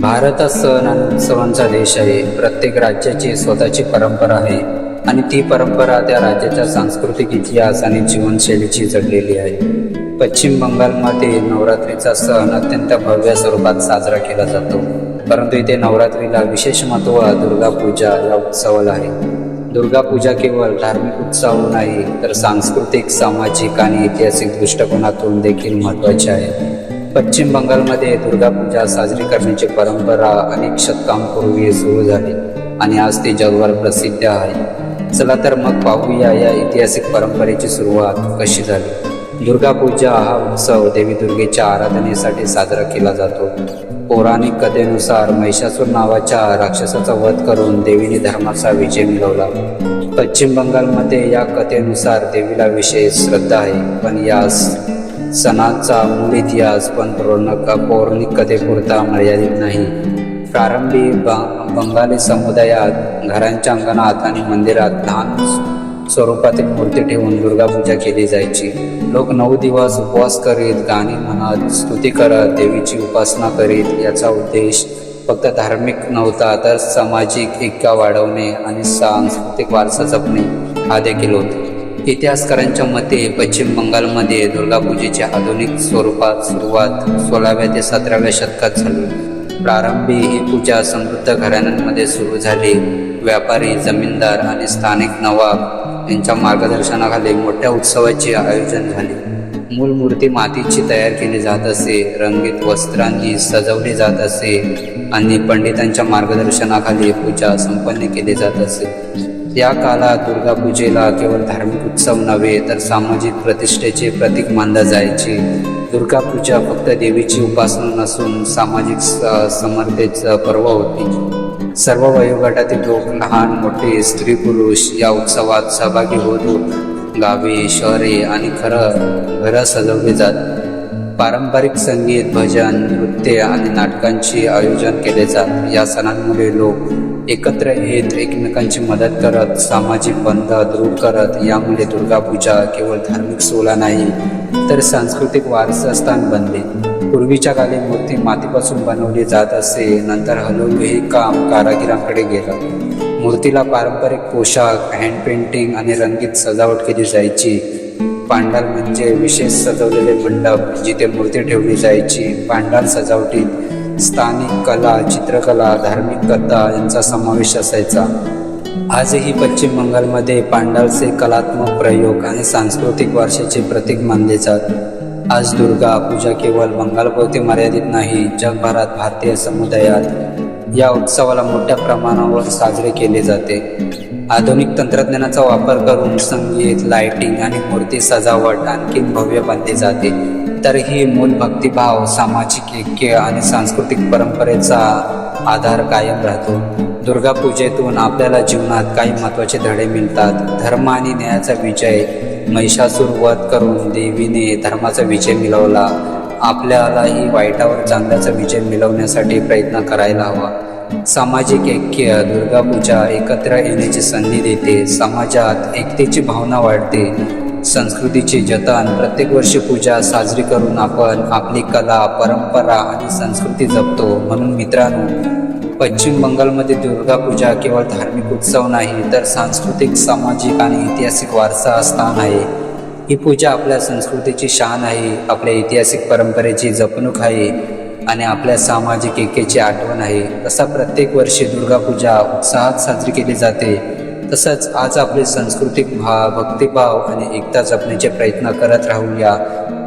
भारत हा सण आणि उत्सवांचा देश आहे. प्रत्येक राज्याची स्वतःची परंपरा आहे आणि ती परंपरा त्या राज्याच्या सांस्कृतिक इतिहास आणि जीवनशैलीची जडलेली आहे. पश्चिम बंगालमध्ये नवरात्रीचा सण अत्यंत भव्य स्वरूपात साजरा केला जातो. परंतु इथे नवरात्रीला विशेष महत्त्व दुर्गा पूजा या उत्सवाला आहे. दुर्गा पूजा केवळ धार्मिक उत्सव नाही तर सांस्कृतिक सामाजिक आणि ऐतिहासिक दृष्टिकोनातून देखील महत्त्वाची आहे. पश्चिम बंगालमध्ये दुर्गा पूजा साजरी करण्याची परंपरा अनेक शतकांपूर्वी सुरू झाली आणि आज ती जगभर प्रसिद्ध आहे. चला तर मग पाहूया या ऐतिहासिक परंपरेची सुरुवात कशी झाली. दुर्गा पूजा हा उत्सव देवी दुर्गेच्या आराधनेसाठी साजरा केला जातो. पौराणिक कथेनुसार महिषासूर नावाच्या राक्षसाचा वध करून देवीने धर्माचा विजय मिळवला. पश्चिम बंगालमध्ये या कथेनुसार देवीला विशेष श्रद्धा आहे. पण यास सणाचा मूळ इतिहास पण पौराणिक पौराणिक कथेपुरता मर्यादित नाही. प्रारंभी ब बंगाली समुदायात घरांच्या अंगणात आणि मंदिरात लहान स्वरूपातील मूर्ती ठेवून दुर्गापूजा केली जायची. लोक नऊ दिवस उपवास करीत गाणी म्हणत स्तुती करत देवीची उपासना करीत याचा उद्देश फक्त धार्मिक नव्हता तर सामाजिक ऐक्य वाढवणे आणि सांस्कृतिक वारसा जपणे हा देखील होता. इतिहासकारांच्या मते पश्चिम बंगालमध्ये दुर्गापूजेच्या आधुनिक स्वरूपात सुरुवात सोळाव्या ते सतराव्या शतकात झाली. प्रारंभी ही पूजा समृद्ध घराण्यांमध्ये सुरू झाली. व्यापारी जमीनदार आणि स्थानिक नवाब यांच्या मार्गदर्शनाखाली मोठ्या उत्सवाचे आयोजन झाले. मूल मूर्ती मातीची तयार केली जात असे रंगीत वस्त्रांनी सजवली जात असे आणि पंडितांच्या मार्गदर्शनाखाली पूजा संपन्न केली जात असे. या काळात दुर्गापूजेला केवळ धार्मिक उत्सव नव्हे तर सामाजिक प्रतिष्ठेचे प्रतीक मानला जायचे. दुर्गापूजा फक्त देवीची उपासना नसून सामाजिक समर्थेचं पर्व होती. सर्व वयोगटातील लोक लहान मोठे स्त्री पुरुष या उत्सवात सहभागी होत गावे शहरे आणि खरं घरं सजवली जात. पारंपरिक संगीत भजन नृत्य आणि नाटकांचे आयोजन केले जात. या सणांमुळे लोक एकत्र येत एकमेकांची मदत करत सामाजिक बंध दूर करत यामुळे दुर्गापूजा केवळ धार्मिक सोहळा नाही तर सांस्कृतिक वारसास्थान बनले. पूर्वीच्या काळी मूर्ती मातीपासून बनवली जात असे नंतर हळूहळू हे काम कारागिरांकडे गेलं. मूर्तीला पारंपरिक पोशाख हँड पेंटिंग आणि रंगीत सजावट केली जायची. पांडाल म्हणजे विशेष सजवलेले मंडप जिथे मूर्ती ठेवली जायची. पांडाल सजावटीत स्थानिक कला चित्रकला धार्मिक कथा यांचा समावेश असायचा. आजही पश्चिम बंगालमध्ये पांडालचे कलात्मक प्रयोग आणि सांस्कृतिक वारशाचे प्रतीक मानले जात. आज दुर्गा पूजा केवळ बंगालपुरती मर्यादित नाही जगभरात भारतीय समुदायात या उत्सवाला मोठ्या प्रमाणावर साजरे केले जाते. आधुनिक तंत्रज्ञानाचा वापर करून संगीत लाईटिंग आणि मूर्ती सजावट आणखीन भव्य बनली जाते. तर ही मूल भक्तिभाव सामाजिक ऐक्य आणि सांस्कृतिक परंपरेचा आधार कायम राहतो. दुर्गा पूजेतून आपल्याला जीवनात काही महत्त्वाचे धडे मिळतात. धर्म आणि न्यायाचा विजय महिषासूर वध करून देवीने धर्माचा विजय मिळवला. आपल्यालाही वाईटावर चांगल्याचा विजय मिळवण्यासाठी प्रयत्न करायला हवा. सामाजिक ऐक्य दुर्गा पूजा एकत्र येण्याची संधी देते. समाजात एकतेची भावना वाढते. संस्कृतीचे जतन प्रत्येक वर्षी पूजा साजरी करून आपण आपली कला परंपरा आणि संस्कृती जपतो. म्हणून मित्रांनो पश्चिम बंगालमध्ये दुर्गा पूजा केवळ धार्मिक उत्सव नाही तर सांस्कृतिक सामाजिक आणि ऐतिहासिक वारसा स्थान आहे. ही पूजा आपल्या संस्कृतीची शान आहे. आपल्या ऐतिहासिक परंपरेची जपणूक आहे. आणि आपल्या सामाजिक एकेची आठवण आहे. तसा प्रत्येक वर्षी दुर्गा पूजा उत्साहात साजरी केली जाते. तसंच आज आपले सांस्कृतिक भाव भक्तिभाव आणि एकता जपण्याचे प्रयत्न करत राहूया.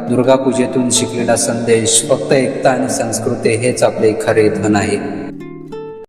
दुर्गा पूजेतून शिकलेला संदेश फक्त एकता आणि संस्कृती हेच आपले खरे धन आहे.